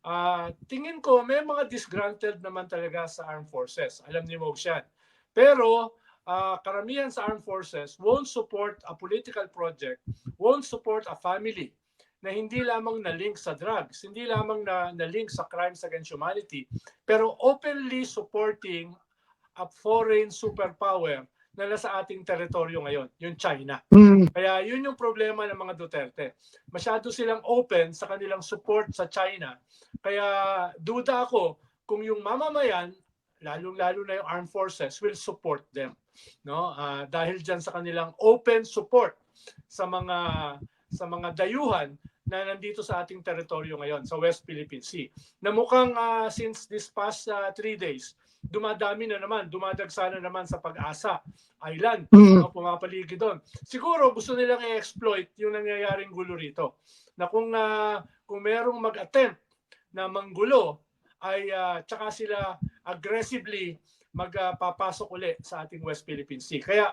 Ah, tingin ko may mga disgruntled naman talaga sa armed forces. Alam ni Mogs yan. Pero ah, karamihan sa armed forces won't support a political project, won't support a family na hindi lamang na-link sa drugs, hindi lamang na na-link sa crimes against humanity, pero openly supporting a foreign superpower na nasa ating teritoryo ngayon, yung China. Mm. Kaya yun yung problema ng mga Duterte. Masyado silang open sa kanilang support sa China. Kaya duda ako kung yung mamamayan, lalong-lalo na yung armed forces, will support them. No? Ah, dahil dyan sa kanilang open support sa mga sa mga dayuhan na nandito sa ating teritoryo ngayon, sa West Philippine Sea. Na mukhang ah, since this past ah, three days, dumadami na naman, dumadagsa na naman sa pag-asa island Mm. no, pumapaligid doon. Siguro gusto nilang i-exploit yung nangyayaring gulo rito. Na kung ah, kung merong mag-attempt na manggulo ay ah, tsaka sila aggressively magpapasok uli sa ating West Philippine Sea. Kaya